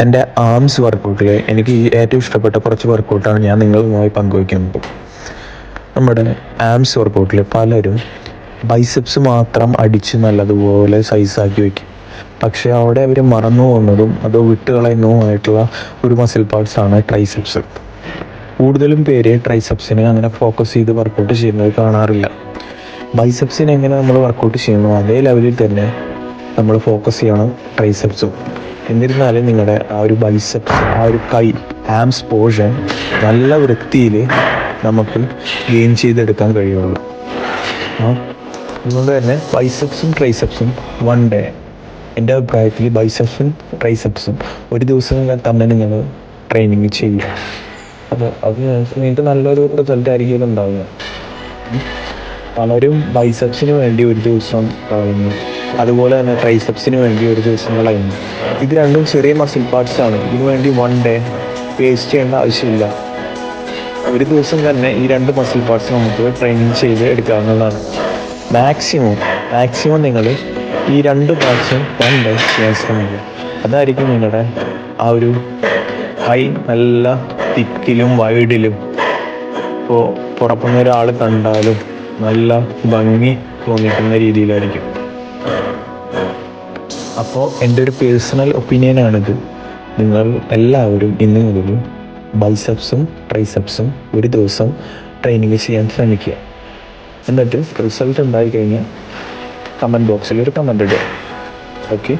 എന്റെ ആംസ് വർക്കൗട്ടിൽ എനിക്ക് ഏറ്റവും ഇഷ്ടപ്പെട്ട കുറച്ച് വർക്കൗട്ടാണ് ഞാൻ നിങ്ങളുമായി പങ്കുവയ്ക്കുന്നത്. നമ്മുടെ ആംസ് വർക്കൗട്ടിൽ പലരും ബൈസെപ്സ് മാത്രം അടിച്ച് നല്ലതുപോലെ സൈസാക്കി വയ്ക്കും. പക്ഷേ അവിടെ അവർ മറന്നു പോകുന്നതും അതോ വിട്ടുകളയുന്നതുമായിട്ടുള്ള ഒരു മസിൽ പാർട്സ് ആണ് ട്രൈസെപ്സ് കൂടുതലും പേര് ട്രൈസെപ്സിനെ അങ്ങനെ ഫോക്കസ് ചെയ്ത് വർക്കൗട്ട് ചെയ്യുന്നത് കാണാറില്ല. ബൈസെപ്സിനെ എങ്ങനെ നമ്മൾ വർക്കൗട്ട് ചെയ്യുന്നു? അതേ ലെവലിൽ തന്നെ നമ്മൾ ഫോക്കസ് ചെയ്യണം ട്രൈസെപ്സും എന്നിരുന്നാലും നിങ്ങളുടെ ആ ഒരു ബൈസെപ്സ് ആ ഒരു കൈ ആംസ് പോർഷൻ നല്ല വൃത്തിയിൽ നമുക്ക് ഗെയിൻ ചെയ്തെടുക്കാൻ കഴിയുള്ളൂ. അതുകൊണ്ട് തന്നെ ബൈസെപ്സും ട്രൈസെപ്സും വൺ ഡേ എന്റെ അഭിപ്രായത്തിൽ ബൈസെപ്സും ട്രൈസെപ്സും ഒരു ദിവസം തന്നെ നിങ്ങൾ ട്രെയിനിങ് ചെയ്യുക. അത് അത് നിങ്ങൾക്ക് നല്ലൊരു റിസൾട്ട് ആയിരിക്കും ഉണ്ടാവുക. പലരും ബൈസെപ്സിന് വേണ്ടി ഒരു ദിവസം അതുപോലെ തന്നെ ട്രൈസെപ്സിന് വേണ്ടി ഒരു ദിവസം കളയുന്നു ഇത് രണ്ടും ചെറിയ മസിൽ പാർട്സ് ആണ്. ഇതിനു വേണ്ടി വൺ ഡേ വേസ്റ്റ് ചെയ്യേണ്ട ആവശ്യമില്ല. ഒരു ദിവസം തന്നെ ഈ രണ്ട് മസിൽ പാർട്സ് നമുക്ക് ട്രെയിനിങ് ചെയ്ത് എടുക്കാവുന്നതാണ്. മാക്സിമം മാക്സിമം നിങ്ങൾ ഈ രണ്ട് പാർട്സും വൺ ഡേ ചെയ്യാൻ ശ്രമിക്കുക. അതായിരിക്കും നിങ്ങളുടെ ആ ഒരു ഹൈ നല്ല തിക്കിലും വൈഡിലും ഇപ്പോൾ പുറത്തുനിന്ന് ഒരാൾ കണ്ടാലും നല്ല ഭംഗി തോന്നിക്കുന്ന രീതിയിലായിരിക്കും. അപ്പോൾ എന്റെ ഒരു പേഴ്സണൽ ഒപ്പീനിയനാണിത് നിങ്ങൾ എല്ലാവരും ഇന്ന് മുതൽ ബൈസെപ്സും ട്രൈസെപ്സും ഒരു ദിവസം ട്രെയിനിങ് ചെയ്യാൻ ശ്രമിക്കുക. എന്നിട്ട് റിസൾട്ട് ഉണ്ടായി കഴിഞ്ഞാൽ കമന്റ് ബോക്സിൽ ഒരു കമന്റ് ഇടുക. ഓക്കെ